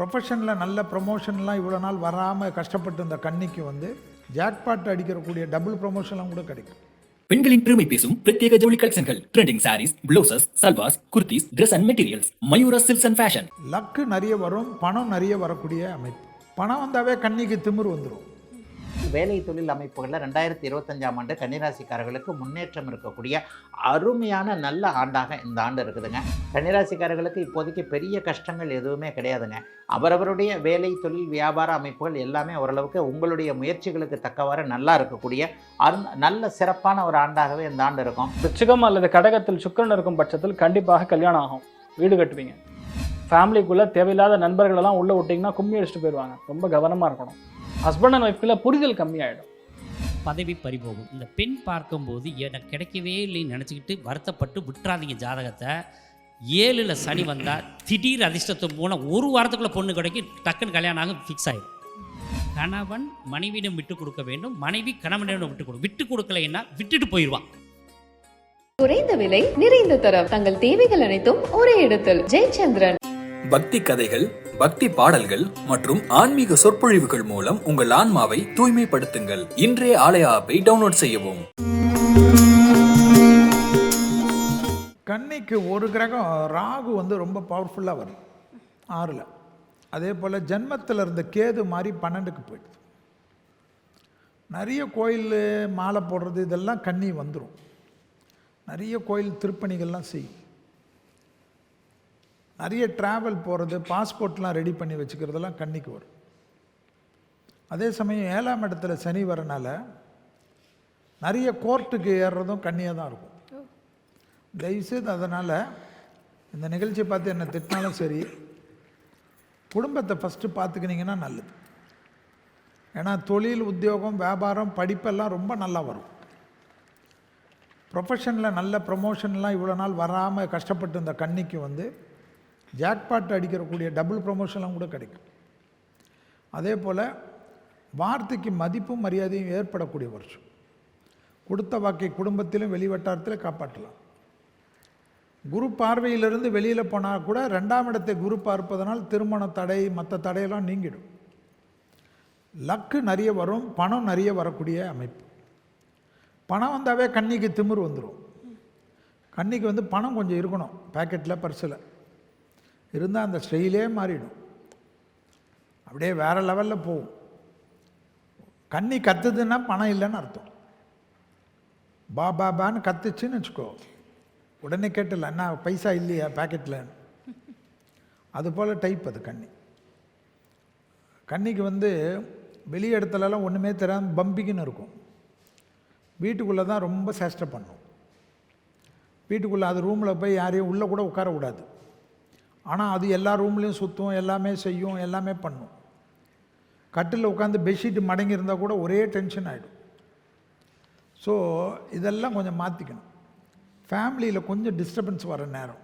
ப்ரொஃபஷனில் நல்ல ப்ரொமோஷன்லாம் இவ்வளோ நாள் வராமல் கஷ்டப்பட்டு இந்த கன்னிக்கு வந்து ஜாக்பாட் அடிக்கிறக்கூடிய டபுள் ப்ரொமோஷன்லாம் கூட கிடைக்கும். பெண்களின் பெருமை பேசும் பிரத்யேக ஜவுளி கலெக்ஷன்கள் trending saris blouses salwars kurtis Dress and materials Mayura silks and fashion luck நிறைய வரும் பணம் நிறைய வரக்கூடிய அமைப்பு. பணம் வந்தாவே கன்னிக்கு திமிர் வந்துடும் வேலை தொழில் அமைப்புகளில் ரெண்டாயிரத்தி இருபத்தஞ்சாம் ஆண்டு கன்னிராசிக்காரர்களுக்கு முன்னேற்றம் இருக்கக்கூடிய அருமையான நல்ல ஆண்டாக இந்த ஆண்டு இருக்குதுங்க. கன்னிராசிக்காரர்களுக்கு இப்போதைக்கு பெரிய கஷ்டங்கள் எதுவுமே கிடையாதுங்க. அவரவருடைய வேலை தொழில் வியாபார அமைப்புகள் எல்லாமே ஓரளவுக்கு உங்களுடைய முயற்சிகளுக்கு தக்கவாறு நல்லா இருக்கக்கூடிய அருண் நல்ல சிறப்பான ஒரு ஆண்டாகவே இந்த ஆண்டு இருக்கும். சுகம் அல்லது கடகத்தில் சுக்கிரன் இருக்கும் பட்சத்தில் கண்டிப்பாக கல்யாணம் ஆகும். வீடு கட்டுவீங்க. ஃபேமிலிக்குள்ளே தேவையில்லாத நண்பர்களெல்லாம் உள்ளே விட்டிங்கன்னா கும்மி அடிச்சுட்டு போயிடுவாங்க ரொம்ப கவனமாக இருக்கணும். ஹஸ்பண்ட் அண்ட் ஒய்ஃப்குள்ள புரிதல் கம்மியாயிடும். பதவி பறிபோகும். இந்த பெண் பார்க்கும்போது எனக்கு கிடைக்கவே இல்லைன்னு நினச்சிக்கிட்டு வருத்தப்பட்டு விட்டுறாதீங்க ஜாதகத்தை. ஏழில் சனி வந்தால் திடீர் அதிர்ஷ்டத்து மூலம் ஒரு வாரத்துக்குள்ள பொண்ணு கிடைக்கும் டக்குன்னு கல்யாணம் ஆகும் ஃபிக்ஸ் ஆயிடும் கணவன் மனைவியிடம் விட்டு கொடுக்க வேண்டும் மனைவி கணவனிடம் விட்டு கொடு விட்டு கொடுக்கலைன்னா விட்டுட்டு போயிடுவான். குறைந்த விலை நிறைந்த தரம். தங்கள் தேவைகள் அனைத்தும் ஒரே இடத்தில். ஜெயச்சந்திரன். பக்தி கதைகள் பக்தி பாடல்கள் மற்றும் ஆன்மீக சொற்பொழிவுகள் மூலம் உங்கள் ஆன்மாவை தூய்மைப்படுத்துங்கள். இன்றைய ஆலய ஆப்பை டவுன்லோட் செய்யவும். கன்னிக்கு ஒரு கிரகம் ராகு வந்து ரொம்ப பவர்ஃபுல்லாக வரும். ஆறில். அதே போல் ஜென்மத்தில் இருந்த கேது மாதிரி பன்னெண்டுக்கு போயிடுது. நிறைய கோயில் மாலை போடுறது இதெல்லாம் கன்னி வந்துடும் நிறைய கோயில் திருப்பணிகள்லாம் செய்யும். நிறைய ட்ராவல் போகிறது பாஸ்போர்ட்லாம் ரெடி பண்ணி வச்சுக்கிறதெல்லாம் கன்னிக்கு வரும். அதே சமயம் ஏழாம் இடத்துல சனி வரனால நிறைய கோர்ட்டுக்கு ஏறுறதும் கன்னியாக தான் இருக்கும். தயவுசெய்து அதனால் இந்த நிகழ்ச்சியை பார்த்து என்னை திட்டினாலும் சரி குடும்பத்தை ஃபஸ்ட்டு பார்த்துக்கினீங்கன்னா நல்லது. ஏன்னா தொழில் உத்தியோகம் வியாபாரம் படிப்பெல்லாம் ரொம்ப நல்லா வரும். ப்ரொஃபஷனில் நல்ல ப்ரொமோஷன்லாம் இவ்வளோ நாள் வராமல் கஷ்டப்பட்டு இந்த கன்னிக்கு வந்து ஜாக்பாட் அடிக்கிறக்கூடிய டபுள் ப்ரொமோஷன்லாம் கூட கிடைக்கும். அதே போல் வார்த்தைக்கு மதிப்பும் மரியாதையும் ஏற்படக்கூடிய வருஷம் கொடுத்த வாக்கை குடும்பத்திலும் வெளிவட்டாரத்தில் காப்பாற்றலாம். குரு பார்வையிலிருந்து வெளியில் போனால் கூட ரெண்டாம் இடத்தை குரு பார்ப்பதனால் திருமண தடை மற்ற தடையெல்லாம் நீங்கிடும். லக்கு நிறைய வரும் பணம் நிறைய வரக்கூடிய அமைப்பு. பணம் வந்தாவே கன்னிக்கு திமிர் வந்துடும் கன்னிக்கு வந்து பணம் கொஞ்சம் இருக்கணும் பேக்கெட்டில் பர்ஸில். இருந்தால் அந்த ஸ்டைலே மாறிடும். அப்படியே வேறு லெவலில் போகும். கண்ணி கத்துதுன்னா பணம் இல்லைன்னு அர்த்தம். பா பா பான்னு கத்துச்சுன்னு வச்சுக்கோ. உடனே கேட்டல என்ன பைசா இல்லையா பேக்கெட்டில் அது போல் டைப் அது கண்ணி. கண்ணிக்கு வந்து வெளி இடத்துலலாம் ஒன்றுமே தெரியாமல் பம்பிக்குன்னு இருக்கும். வீட்டுக்குள்ளே தான் ரொம்ப சேஷ்டை பண்ணும். வீட்டுக்குள்ளே அது ரூமில் போய் யாரையும் உள்ளே கூட உட்காரக்கூடாது. ஆனால் அது எல்லா ரூம்லேயும் சுற்றும் எல்லாமே செய்யும் எல்லாமே பண்ணும். கட்டில் உட்காந்து பெட்ஷீட் மடங்கி இருந்தால் கூட ஒரே டென்ஷன் ஆகிடும் ஸோ இதெல்லாம் கொஞ்சம் மாற்றிக்கணும் ஃபேமிலியில் கொஞ்சம் டிஸ்டர்பன்ஸ் வர நேரம்.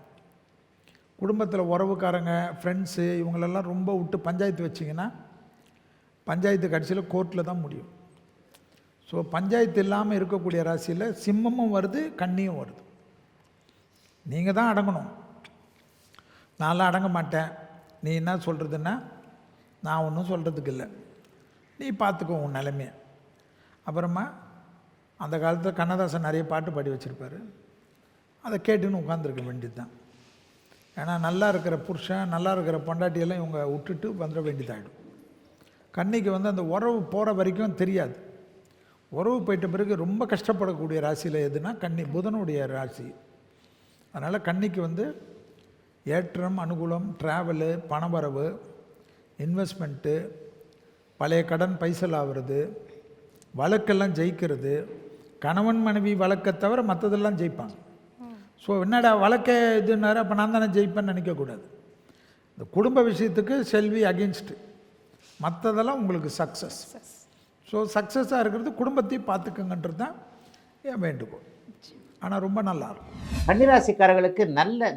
குடும்பத்தில் உறவுக்காரங்க ஃப்ரெண்ட்ஸு இவங்களெல்லாம் ரொம்ப விட்டு பஞ்சாயத்து வச்சிங்கன்னா பஞ்சாயத்து கடைசியில் கோர்ட்டில் தான் முடியும். ஸோ பஞ்சாயத்து இல்லாமல் இருக்கக்கூடிய ராசியில் சிம்மமும் வருது கண்ணியும் வருது. நீங்கள் தான் அடங்கணும். நான்லாம் அடங்க மாட்டேன். நீ என்ன சொல்கிறதுன்னா நான் ஒன்றும் சொல்கிறதுக்கு இல்லை. நீ பார்த்துக்கோ உன் நிலைமையை. அப்புறமா அந்த காலத்தில் கண்ணதாசன் நிறைய பாட்டு பாடி வச்சுருப்பாரு. அதை கேட்டுன்னு உட்காந்துருக்க வேண்டியது தான் ஏன்னா நல்லா இருக்கிற புருஷன் நல்லா இருக்கிற பொண்டாட்டியெல்லாம் இவங்க விட்டுட்டு வந்துட வேண்டியதாகிடும் கன்னிக்கு வந்து அந்த உறவு போகிற வரைக்கும் தெரியாது. உறவு போயிட்ட பிறகு ரொம்ப கஷ்டப்படக்கூடிய ராசியில் எதுனா கன்னி புதனுடைய ராசி. அதனால் கன்னிக்கு வந்து ஏற்றம் அனுகூலம் ட்ராவலு பணவரவு இன்வெஸ்ட்மெண்ட்டு பழைய கடன் பைசல் ஆகிறது வழக்கெல்லாம் ஜெயிக்கிறது. கணவன் மனைவி வழக்கை தவிர மற்றதெல்லாம் ஜெயிப்பாங்க. ஸோ என்னடா வழக்க இதுன்னாரு அப்போ நான் தானே ஜெயிப்பேன்னு நினைக்கக்கூடாது. இந்த குடும்ப விஷயத்துக்கு செல்வி அகென்ஸ்ட்டு மற்றதெல்லாம் உங்களுக்கு சக்ஸஸ் ஸோ சக்ஸஸாக இருக்கிறது குடும்பத்தையும் பார்த்துக்கங்கன்றது தான் என் வேண்டுகோள். ஆனால் ரொம்ப நல்லா இருக்கும். கன்னிராசிக்காரர்களுக்கு நல்ல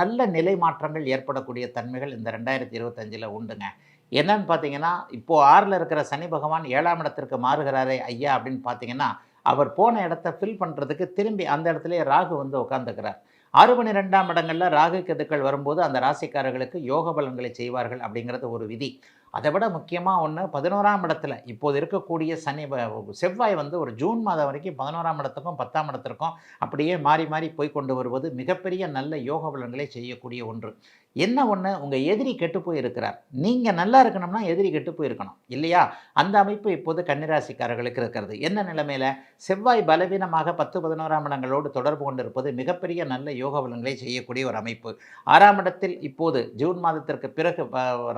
நல்ல நிலை மாற்றங்கள் ஏற்படக்கூடிய தன்மைகள் இந்த ரெண்டாயிரத்தி இருபத்தஞ்சில் உண்டுங்க. என்னன்னு பார்த்தீங்கன்னா இப்போது ஆறில் இருக்கிற சனி பகவான் ஏழாம் இடத்திற்கு மாறுகிறாரே ஐயா அப்படின்னு பார்த்தீங்கன்னா அவர் போன இடத்த ஃபில் பண்ணுறதுக்கு திரும்பி அந்த இடத்துலயே ராகு வந்து உட்காந்துக்கிறார் ஆறு ரெண்டாம் இடங்களில் ராகு கெதுக்கள் வரும்போது அந்த ராசிக்காரர்களுக்கு யோக பலன்களை செய்வார்கள் அப்படிங்கிறது ஒரு விதி. அதை விட முக்கியமாக ஒன்று பதினோராம் இடத்துல இப்போது இருக்கக்கூடிய சனி செவ்வாய் வந்து ஒரு ஜூன் மாதம் வரைக்கும் பதினோராம் இடத்துக்கும் பத்தாம் இடத்திற்கும் அப்படியே மாறி மாறி போய் கொண்டு வருவது மிகப்பெரிய நல்ல யோக பலன்களை செய்யக்கூடிய ஒன்று. என்ன ஒன்று உங்கள் எதிரி கெட்டு போய் இருக்கிறார் நீங்கள் நல்லா இருக்கணும்னா எதிரி கெட்டு போயிருக்கணும் இல்லையா? அந்த அமைப்பு இப்போது கன்னிராசிக்காரர்களுக்கு இருக்கிறது. என்ன நிலைமையில்? செவ்வாய் பலவீனமாக பத்து பதினோராம் இடங்களோடு தொடர்பு கொண்டிருப்பது மிகப்பெரிய நல்ல யோக பலன்களை செய்யக்கூடிய ஒரு அமைப்பு. ஆறாம் இடத்தில் இப்போது ஜூன் மாதத்திற்கு பிறகு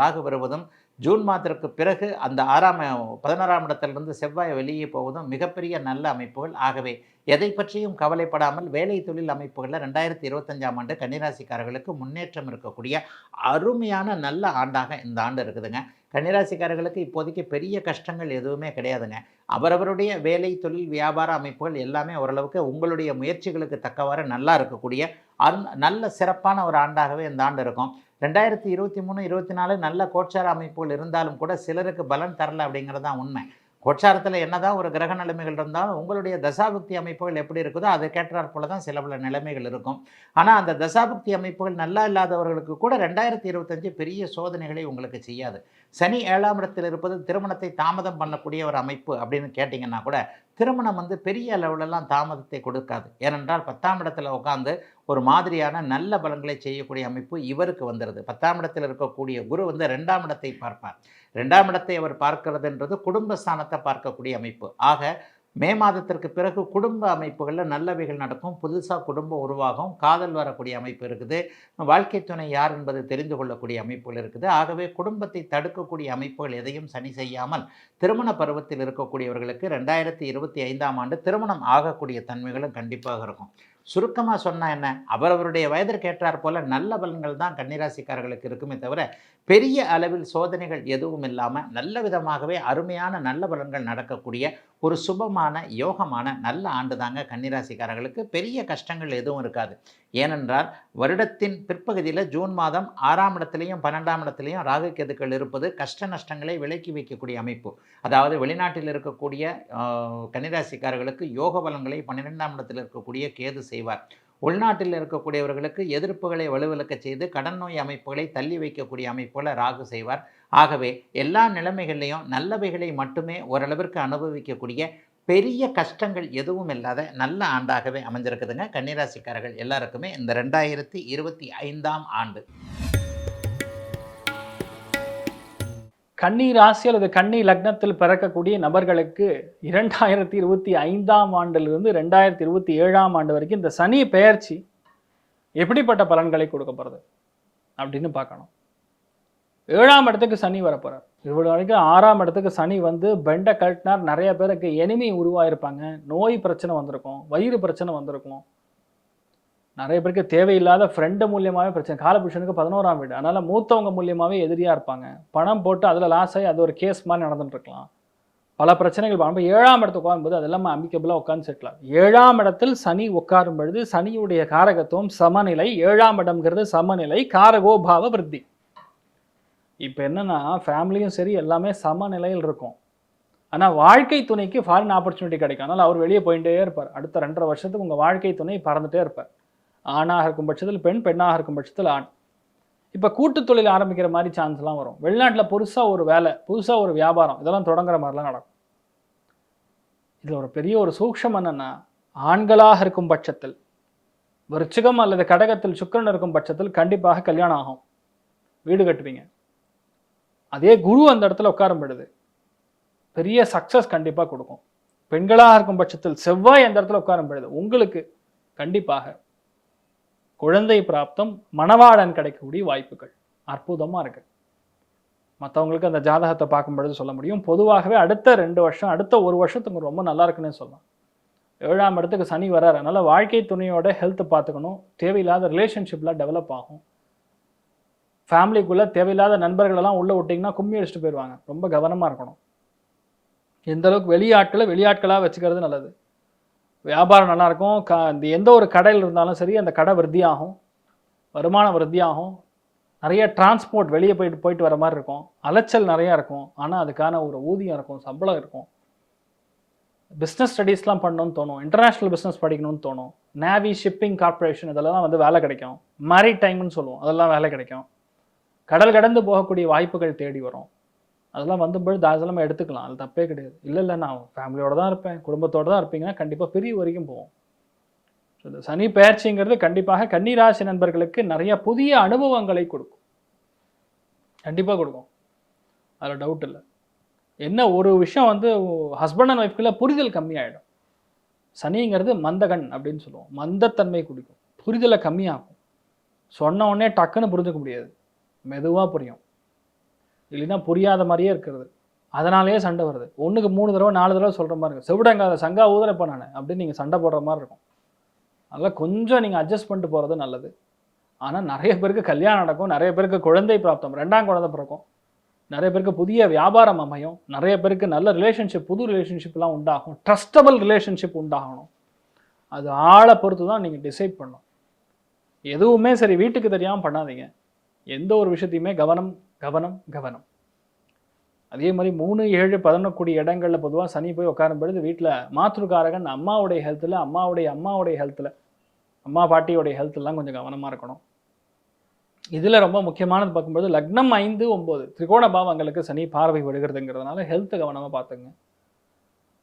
ராகு வருவதும் ஜூன் மாதத்திற்கு பிறகு அந்த ஆறாம் பதினோராம் இடத்திலிருந்து செவ்வாய் வெளியே போவதும் மிகப்பெரிய நல்ல அமைப்புகள். ஆகவே எதை பற்றியும் கவலைப்படாமல் வேலை தொழில் அமைப்புகளில் ரெண்டாயிரத்தி இருபத்தஞ்சாம் ஆண்டு கன்னிராசிக்காரர்களுக்கு முன்னேற்றம் இருக்கக்கூடிய அருமையான நல்ல ஆண்டாக இந்த ஆண்டு இருக்குதுங்க. கன்னிராசிக்காரர்களுக்கு இப்போதைக்கு பெரிய கஷ்டங்கள் எதுவுமே கிடையாதுங்க. அவரவருடைய வேலை தொழில் வியாபார அமைப்புகள் எல்லாமே ஓரளவுக்கு உங்களுடைய முயற்சிகளுக்கு தக்கவாறு நல்லா இருக்கக்கூடிய அரு நல்ல சிறப்பான ஒரு ஆண்டாகவே இந்த ஆண்டு இருக்கும். ரெண்டாயிரத்தி இருபத்தி மூணு இருபத்தி நாலு நல்ல கோச்சார அமைப்புகள் இருந்தாலும் கூட சிலருக்கு பலன் தரல அப்படிங்கிறது தான் உண்மை. கோச்சாரத்தில் என்னதான் ஒரு கிரக நிலைமைகள் இருந்தாலும் உங்களுடைய தசாபக்தி அமைப்புகள் எப்படி இருக்குதோ அதை கேட்டார் போல தான் சில பல நிலைமைகள் இருக்கும். ஆனால் அந்த தசாபக்தி அமைப்புகள் நல்லா இல்லாதவர்களுக்கு கூட ரெண்டாயிரத்தி இருபத்தஞ்சு பெரிய சோதனைகளை உங்களுக்கு செய்யாது. சனி ஏழாம் இடத்தில் இருப்பது திருமணத்தை தாமதம் பண்ணக்கூடிய ஒரு அமைப்பு அப்படின்னு கேட்டிங்கன்னா கூட திருமணம் வந்து பெரிய அளவுலலாம் தாமதத்தை கொடுக்காது. ஏனென்றால் பத்தாம் இடத்துல உட்காந்து ஒரு மாதிரியான நல்ல பலன்களை செய்யக்கூடிய அமைப்பு இவருக்கு வந்துடுது பத்தாம் இடத்தில் இருக்கக்கூடிய குரு வந்து ரெண்டாம் இடத்தை பார்ப்பார். ரெண்டாம் இடத்தை அவர் பார்க்கிறதுன்றது குடும்ப ஸ்தானத்தை பார்க்கக்கூடிய அமைப்பு. ஆக மே மாதத்திற்கு பிறகு குடும்ப அமைப்புகளில் நல்லவைகள் நடக்கும். புதுசாக குடும்பம் உருவாகும். காதல் வரக்கூடிய அமைப்பு இருக்குது. வாழ்க்கை துணை யார் என்பது தெரிந்து கொள்ளக்கூடிய அமைப்புகள் இருக்குது. ஆகவே குடும்பத்தை தடுக்கக்கூடிய அமைப்புகள் எதையும் சனி செய்யாமல் திருமண பருவத்தில் இருக்கக்கூடியவர்களுக்கு ரெண்டாயிரத்தி இருபத்தி ஐந்தாம் ஆண்டு திருமணம் ஆகக்கூடிய தன்மைகளும் கண்டிப்பாக இருக்கும். சுருக்கமாக சொன்னால் என்ன? அவரவருடைய வயதிற்கு ஏற்றாற் போல நல்ல பலன்கள் தான் கன்னிராசிக்காரர்களுக்கு இருக்குமே தவிர பெரிய அளவில் சோதனைகள் எதுவும் இல்லாமல் நல்ல விதமாகவே அருமையான நல்ல பலன்கள் நடக்கக்கூடிய ஒரு சுபமான யோகமான நல்ல ஆண்டு தாங்க கன்னிராசிக்காரர்களுக்கு. பெரிய கஷ்டங்கள் எதுவும் இருக்காது. ஏனென்றால் வருடத்தின் பிற்பகுதியில் ஜூன் மாதம் ஆறாம் இடத்துலையும் பன்னெண்டாம் இடத்துலையும் ராகு கேதுக்கள் இருப்பது கஷ்ட நஷ்டங்களை விலக்கி வைக்கக்கூடிய அமைப்பு. அதாவது வெளிநாட்டில் இருக்கக்கூடிய கன்னிராசிக்காரர்களுக்கு யோக பலன்களை பன்னிரெண்டாம் இடத்தில் இருக்கக்கூடிய கேது செய்வார். உள்நாட்டில் இருக்கக்கூடியவர்களுக்கு எதிர்ப்புகளை வலுவிழக்க செய்து கடன் நோய் அமைப்புகளை தள்ளி வைக்கக்கூடிய அமைப்புகளை ராகு செய்வார். ஆகவே எல்லா நிலைமைகள்லையும் நல்லவைகளை மட்டுமே ஓரளவிற்கு அனுபவிக்கக்கூடிய பெரிய கஷ்டங்கள் எதுவும் இல்லாத நல்ல ஆண்டாகவே அமைஞ்சிருக்குதுங்க. கன்னிராசிக்காரர்கள் எல்லாருக்குமே இந்த ரெண்டாயிரத்தி இருபத்தி ஐந்தாம் ஆண்டு. கன்னி ராசி அல்லது கன்னி லக்னத்தில் பிறக்கக்கூடிய நபர்களுக்கு இரண்டாயிரத்தி இருபத்தி ஐந்தாம் ஆண்டிலிருந்து ரெண்டாயிரத்தி இருபத்தி ஏழாம் ஆண்டு வரைக்கும் இந்த சனி பெயர்ச்சி எப்படிப்பட்ட பலன்களை கொடுக்க போகிறது அப்படின்னு பார்க்கணும். ஏழாம் இடத்துக்கு சனி வரப்போகிறார் இவ்வளோ வரைக்கும் ஆறாம் இடத்துக்கு சனி வந்து பெண்டை கழட்டினார். நிறைய பேருக்கு எனிமி உருவாயிருப்பாங்க. நோய் பிரச்சனை வந்திருக்கும். வயிறு பிரச்சனை வந்திருக்கும். நிறைய பேருக்கு தேவையில்லாத ஃப்ரெண்டு மூலியமாகவே பிரச்சனை. காலபுருஷனுக்கு பதினோராம் வீடு. அதனால் மூத்தவங்க மூலியமாகவே எதிரியாக இருப்பாங்க. பணம் போட்டு அதில் லாஸ் ஆகி அது ஒரு கேஸ் மாதிரி நடந்துட்டுருக்கலாம் பல பிரச்சனைகள் நம்ம ஏழாம் இடத்துக்கு உட்காரும்போது அதெல்லாம் அமிக்கபிளாக உட்காந்து செட்டில் ஏழாம் இடத்தில் சனி உட்காரும் பொழுது சனியுடைய காரகத்துவம் சமநிலை ஏழாம் இடம்ங்கிறது சமநிலை காரகோபாவ விருத்தி. இப்போ என்னன்னா ஃபேமிலியும் சரி எல்லாமே சமநிலையில் இருக்கும். ஆனால் வாழ்க்கை துணைக்கு ஃபாரின் ஆப்பர்ச்சுனிட்டி கிடைக்கும். அதனால் அவர் வெளியே போயிட்டே இருப்பார். அடுத்த ரெண்டரை வருஷத்துக்கு உங்கள் வாழ்க்கை துணை பறந்துட்டே இருப்பார். ஆணாக இருக்கும் பட்சத்தில் பெண் பெண்ணாக இருக்கும் பட்சத்தில் ஆண். இப்போ கூட்டு தொழில் ஆரம்பிக்கிற மாதிரி சான்ஸ்லாம் வரும். வெளிநாட்டில் புதுசாக ஒரு வேலை புதுசாக ஒரு வியாபாரம் இதெல்லாம் தொடங்குற மாதிரிலாம் நடக்கும். இதில் ஒரு பெரிய ஒரு சூக்ஷம் என்னென்னா ஆண்களாக இருக்கும் பட்சத்தில் விருச்சிகம் அல்லது கடகத்தில் சுக்கரன் இருக்கும் பட்சத்தில் கண்டிப்பாக கல்யாணம் ஆகும். வீடு கட்டுவீங்க. அதே குரு அந்த இடத்துல உட்காரப்படுது பெரிய சக்ஸஸ் கண்டிப்பாக கொடுக்கும். பெண்களாக இருக்கும் பட்சத்தில் செவ்வாய் அந்த இடத்துல உட்காரப்படுது உங்களுக்கு கண்டிப்பாக குழந்தை பிராப்தம் மணவாளன் கிடைக்கக்கூடிய வாய்ப்புகள். அற்புதமாக இருக்கு. மற்றவங்களுக்கு அந்த ஜாதகத்தை பார்க்கும் பொழுது சொல்ல முடியும். பொதுவாகவே அடுத்த ரெண்டு வருஷம் அடுத்த ஒரு வருஷத்துக்கு ரொம்ப நல்லா இருக்குன்னு சொல்லலாம். ஏழாம் இடத்துக்கு சனி வராரு. அதனால் வாழ்க்கை துணையோட ஹெல்த் பார்த்துக்கணும். தேவையில்லாத ரிலேஷன்ஷிப்லாம் டெவலப் ஆகும். ஃபேமிலிக்குள்ளே தேவையில்லாத நண்பர்களெல்லாம் உள்ளே விட்டிங்கன்னா கும்மி அடிச்சுட்டு போயிடுவாங்க ரொம்ப கவனமாக இருக்கணும். எந்தளவுக்கு வெளியாட்களை வெளியாட்களாக வச்சுக்கிறது நல்லது. வியாபாரம் நல்லாயிருக்கும். க இந்த எந்த ஒரு கடையில் இருந்தாலும் சரி அந்த கடை விருத்தியாகும். வருமானம் விருத்தியாகும். நிறைய டிரான்ஸ்போர்ட் வெளியே போயிட்டு போயிட்டு வர மாதிரி இருக்கும். அலைச்சல் நிறையா இருக்கும். ஆனால் அதுக்கான ஒரு ஊதியம் இருக்கும் சம்பளம் இருக்கும். பிஸ்னஸ் ஸ்டடீஸ்லாம் பண்ணணும்னு தோணும். இன்டர்நேஷ்னல் பிஸ்னஸ் படிக்கணும்னு தோணும். நேவி ஷிப்பிங் கார்ப்பரேஷன் இதெல்லாம் வந்து வேலை கிடைக்கும். மேரி டைம்னு சொல்லுவோம். அதெல்லாம் வேலை கிடைக்கும். கடல் கடந்து போகக்கூடிய வாய்ப்புகள் தேடி வரும். அதெல்லாம் வந்தபொழுது தாராளமாக எடுத்துக்கலாம். அது தப்பே கிடையாது. இல்லை இல்லை நான் ஃபேமிலியோட தான் இருப்பேன். குடும்பத்தோடு தான் இருப்பீங்கன்னா கண்டிப்பாக பெரிய வரைக்கும் போவோம். ஸோ இந்த சனி பெயர்ச்சிங்கிறது கண்டிப்பாக கன்னிராசி நண்பர்களுக்கு நிறைய புதிய அனுபவங்களை கொடுக்கும். கண்டிப்பாக கொடுக்கும். அதில் டவுட் இல்லை. என்ன ஒரு விஷயம் வந்து ஹஸ்பண்ட் அண்ட் ஒய்ஃப்குள்ள புரிதல் கம்மியாயிடும். சனிங்கிறது மந்தகன் அப்படின்னு சொல்லுவோம். மந்தத்தன்மை குடிக்கும். புரிதலை கம்மியாகும் சொன்ன உடனே டக்குன்னு புரிஞ்சுக்க முடியாது. மெதுவாக புரியும். இல்லைன்னா புரியாத மாதிரியே இருக்கிறது. அதனாலேயே சண்டை வருது. ஒன்றுக்கு மூணு தடவை நாலு தடவை சொல்கிற மாதிரி இருக்கும் செவிடங்காத சங்கா ஊதுறப்ப நான் அப்படின்னு நீங்கள் சண்டை போடுற மாதிரி இருக்கும். அதெல்லாம் கொஞ்சம் நீங்கள் அட்ஜஸ்ட் பண்ணிட்டு போகிறது நல்லது. ஆனால் நிறைய பேருக்கு கல்யாணம் நடக்கும் நிறைய பேருக்கு குழந்தை பிராப்தம் ரெண்டாம் குழந்தை பிறக்கும். நிறைய பேருக்கு புதிய வியாபாரம் அமையும். நிறைய பேருக்கு நல்ல ரிலேஷன்ஷிப் புது ரிலேஷன்ஷிப்லாம் உண்டாகும். ட்ரஸ்டபிள் ரிலேஷன்ஷிப் உண்டாகணும். அது ஆளை பொறுத்து தான் நீங்கள் டிசைட் பண்ணணும். எதுவுமே சரி வீட்டுக்கு தெரியாமல் பண்ணாதீங்க. எந்த ஒரு விஷயத்தையுமே கவனம் கவனம் கவனம். அதே மாதிரி மூணு ஏழு பதினொக்கூடிய இடங்களில் பொதுவாக சனி போய் உட்காரும் பொழுது வீட்டில் மாத்திருக்காரகன் அம்மாவுடைய ஹெல்த்தில் அம்மாவுடைய அம்மாவுடைய ஹெல்த்தில் அம்மா பாட்டியோடைய ஹெல்த்லாம் கொஞ்சம் கவனமாக இருக்கணும். இதில் ரொம்ப முக்கியமானது பார்க்கும்போது லக்னம் ஐந்து ஒம்பது திரிகோண பாவங்களுக்கு சனி பார்வை விடுகிறதுங்கிறதுனால ஹெல்த் கவனமாக பார்த்துங்க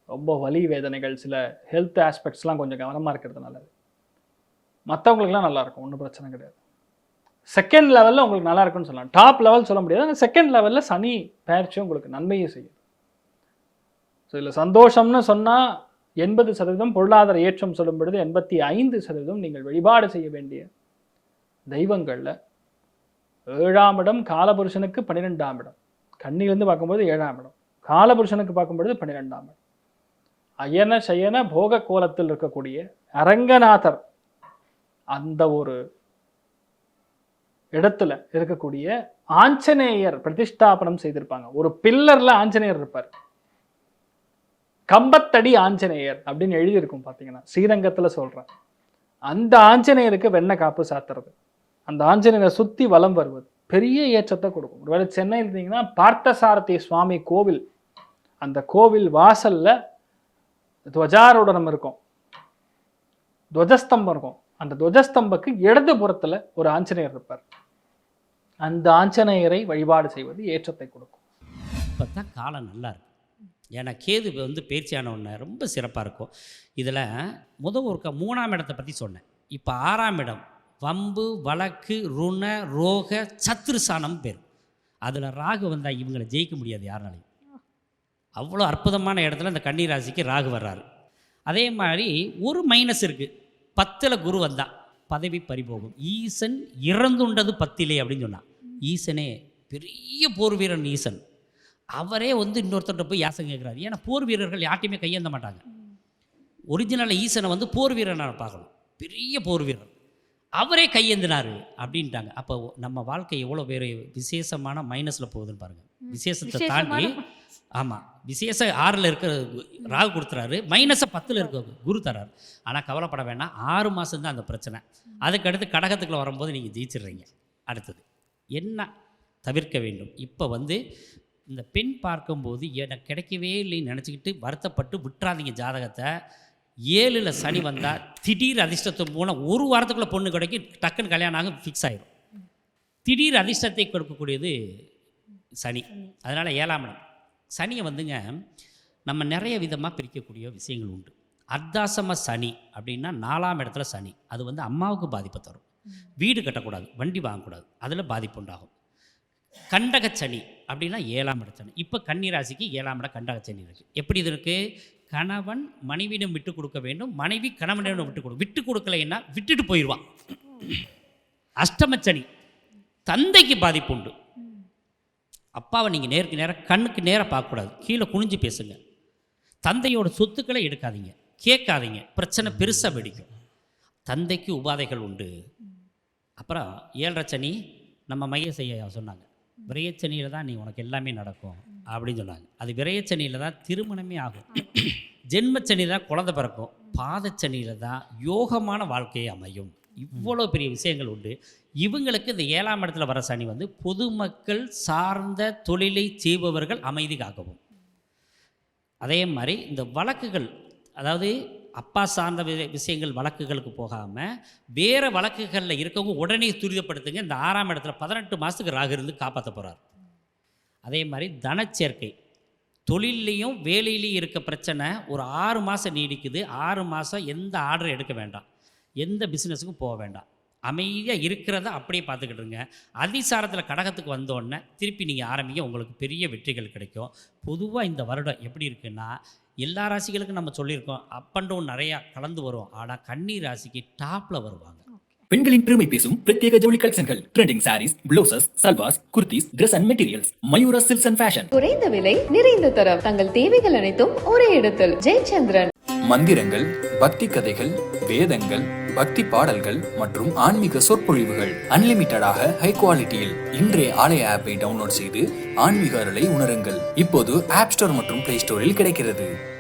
ரொம்ப வலி வேதனைகள் சில ஹெல்த் ஆஸ்பெக்ட்ஸ்லாம் கொஞ்சம் கவனமாக இருக்கிறது நல்லது மற்றவங்களுக்குலாம் நல்லாயிருக்கும் ஒன்றும் பிரச்சனை கிடையாது. செகண்ட் லெவலில் உங்களுக்கு நல்லா இருக்கும்னு சொல்லலாம். டாப் லெவல் சொல்ல முடியாது. ஆனால் செகண்ட் லெவலில் சனி பயிற்சி உங்களுக்கு நன்மையை செய்யும். ஸோ இதில் சந்தோஷம்னு சொன்னால் எண்பது சதவீதம் பொருளாதார ஏற்றம் சொல்லும் பொழுது எண்பத்தி ஐந்து சதவீதம் நீங்கள் வழிபாடு செய்ய வேண்டிய தெய்வங்களில் ஏழாம் இடம் காலபுருஷனுக்கு பன்னிரெண்டாம் இடம். கண்ணிலிருந்து பார்க்கும்போது ஏழாம் இடம். காலபுருஷனுக்கு பார்க்கும்பொழுது பன்னிரெண்டாம் இடம். அயன சயன போக கோலத்தில் இருக்கக்கூடிய அரங்கநாதர் அந்த ஒரு இடத்துல இருக்கக்கூடிய ஆஞ்சநேயர் பிரதிஷ்டாபனம் செய்திருப்பாங்க. ஒரு பில்லர்ல ஆஞ்சநேயர் இருப்பார். கம்பத்தடி ஆஞ்சநேயர் அப்படின்னு எழுதியிருக்கும் பார்த்தீங்கன்னா ஸ்ரீரங்கத்துல சொல்றேன். அந்த ஆஞ்சநேயருக்கு வெண்ணெய் காப்பு சாத்துறது. அந்த ஆஞ்சநேயரை சுத்தி வலம் வருவது. பெரிய ஏற்றத்தை கொடுக்கும். ஒருவேளை சென்னை இருந்தீங்கன்னா பார்த்தசாரதி சுவாமி கோவில் அந்த கோவில் வாசல்ல துவஜாரூடனம் இருக்கும். துவஜஸ்தம்பம் இருக்கும். அந்த துவஜஸ்தம்பக்கு இடது புறத்தில் ஒரு ஆஞ்சநேயர் இருப்பார். அந்த ஆஞ்சநேயரை வழிபாடு செய்வது ஏற்றத்தை கொடுக்கும். இப்போ தான் காலம் நல்லா இருக்கும் ஏன்னா கேது வந்து பயிற்சியான ஒன்று ரொம்ப சிறப்பாக இருக்கும். இதில் முதல் ஒரு மூணாம் இடத்தை பற்றி சொன்னேன். இப்போ ஆறாம் இடம் வம்பு வழக்கு ருண ரோக சத்ருசானம் பேர். அதில் ராகு வந்தால் இவங்களை ஜெயிக்க முடியாது யாருனாலையும். அவ்வளோ அற்புதமான இடத்துல அந்த கன்னி ராசிக்கு ராகு வர்றாரு. அதே மாதிரி ஒரு மைனஸ் இருக்குது பத்தில் குரு வந்தா பதவி பறிபோகும். ஈசன் இறந்துண்டது பத்திலே அப்படின்னு சொன்னான் ஈசனே பெரிய போர் வீரன் ஈசன். அவரே வந்து இன்னொருத்தர்கிட்ட போய் யாசம் கேட்குறாரு. ஏன்னா போர் வீரர்கள் யார்ட்டையுமே கையேந்த மாட்டாங்க. ஒரிஜினல் ஈசனை வந்து போர் வீரனை பார்க்கணும். பெரிய போர் வீரர் அவரே கையேந்தினாரு அப்படின்ட்டாங்க. அப்போ நம்ம வாழ்க்கை எவ்வளோ பேர் விசேஷமான மைனஸில் போகுதுன்னு பாருங்கள் விசேஷத்தை தாண்டி ஆமாம் விசேஷ ஆறில் இருக்கிற ராகு கொடுத்துறாரு. மைனஸை பத்தில் இருக்க குரு தராரு ஆனால் கவலைப்பட வேண்டாம். ஆறு மாதம்தான் அந்த பிரச்சனை. அதுக்கடுத்து கடகத்துக்குள்ள வரும்போது நீங்கள் ஜெயிச்சிடுறீங்க. அடுத்தது என்ன தவிர்க்க வேண்டும்? இப்போ வந்து இந்த பெண் பார்க்கும்போது எனக்கு கிடைக்கவே இல்லைன்னு நினச்சிக்கிட்டு வருத்தப்பட்டு விட்டுறாதீங்க ஜாதகத்தை. ஏழில் சனி வந்தால் திடீர் அதிர்ஷ்டத்து மூலம் ஒரு வாரத்துக்குள்ளே பொண்ணு கிடைக்கும் டக்குன்னு கல்யாணம் ஆகும் ஃபிக்ஸ் ஆயிரும். திடீர் அதிர்ஷ்டத்தை கொடுக்கக்கூடியது சனி. அதனால் ஏழாம் இடம். சனியை வந்துங்க நம்ம நிறைய விதமாக பிரிக்கக்கூடிய விஷயங்கள் உண்டு. அர்த்தாசம சனி அப்படின்னா நாலாம் இடத்துல சனி. அது வந்து அம்மாவுக்கு பாதிப்பை தரும். வீடு கட்டக்கூடாது வண்டி வாங்கக்கூடாது அதில் பாதிப்பு உண்டாகும். கண்டகச்சனி அப்படின்னா ஏழாம் இட சனி. இப்போ கன்னிராசிக்கு ஏழாம் இடம் கண்டகச்சனி இருக்குது எப்படி இது இருக்குது கணவன் மனைவியிடம் விட்டு கொடுக்க வேண்டும் மனைவி கணவனிடம் விட்டு கொடு. விட்டு கொடுக்கலைன்னா விட்டுட்டு போயிடுவான் அஷ்டமச்சனி தந்தைக்கு பாதிப்பு உண்டு. அப்பாவை நீங்கள் நேருக்கு நேராக கண்ணுக்கு நேராக பார்க்கக்கூடாது. கீழே குனிஞ்சு பேசுங்க. தந்தையோட சொத்துக்களை எடுக்காதீங்க. கேட்காதீங்க. பிரச்சனை பெருசாக வெடிக்கும். தந்தைக்கு உபாதைகள் உண்டு. அப்புறம் ஏழரை சனி நம்ம மையஸ் ஐயா சொன்னாங்க. விரயச்சனியில் தான் நீ உனக்கு எல்லாமே நடக்கும் அப்படின்னு சொன்னாங்க. அது விரயச்சனியில் தான் திருமணமே ஆகும். ஜென்மச்சனியில் தான் குழந்தை பிறக்கும். பாதச்சனியில் தான் யோகமான வாழ்க்கையை அமையும். இவ்வளோ பெரிய விஷயங்கள் உண்டு. இவங்களுக்கு இந்த ஏழாம் இடத்துல வர சனி வந்து பொதுமக்கள் சார்ந்த தொழிலை செய்பவர்கள் அமைதி காக்கவும். அதே மாதிரி இந்த வழக்குகள் அதாவது அப்பா சார்ந்த விஷயங்கள் வழக்குகளுக்கு போகாமல் வேறு வழக்குகளில் இருக்கவங்க உடனே துரிதப்படுத்துங்க. இந்த ஆறாம் இடத்துல பதினெட்டு மாதத்துக்கு ராகு இருந்து காப்பாற்ற போகிறார் அதே மாதிரி தனச்சேர்க்கை தொழில்லையும் வேலையிலையும் இருக்க பிரச்சனை ஒரு ஆறு மாதம் நீடிக்குது. ஆறு மாதம் எந்த ஆர்டர் எடுக்க வேண்டாம். எந்த பிஸ்னஸுக்கும் போக வேண்டாம். அமைதியாக இருக்கிறத அப்படியே பார்த்துக்கிட்டு இருங்க. அதிசாரத்தில் கடகத்துக்கு வந்தோடனே திருப்பி நீங்கள் ஆரம்பிக்க உங்களுக்கு பெரிய வெற்றிகள் கிடைக்கும். பொதுவாக இந்த வருடம் எப்படி இருக்குன்னா எல்லா ராசிகளுக்கும் நம்ம சொல்லியிருக்கோம் அப் அண்ட் டவுன் நிறையா கலந்து வரும். ஆனால் கன்னி ராசிக்கு டாப்பில் வருவாங்க. பெண்களின் பெருமை பேசும் பிரத்யேக ஜவுளி கலெக்ஷன்கள். Trending saris blouses salwars kurtis Dress and materials Mayura silks and fashion குறைந்த விலை நிறைந்த தரம். தங்கள் தேவைகள் அனைத்தும் ஒரே இடத்தில். ஜெயச்சந்திரன். மந்திரங்கள் பக்தி கதைகள் வேதங்கள் பக்தி பாடல்கள் மற்றும் ஆன்மீக சொற்பொழிவுகள் அன்லிமிட்டடாக ஹை குவாலிட்டியில் இன்றைய ஆலய ஆப்பை டவுன்லோட் செய்து ஆன்மீக அருளை உணருங்கள். இப்போது ஆப் ஸ்டோர் மற்றும் பிளே ஸ்டோரில் கிடைக்கிறது.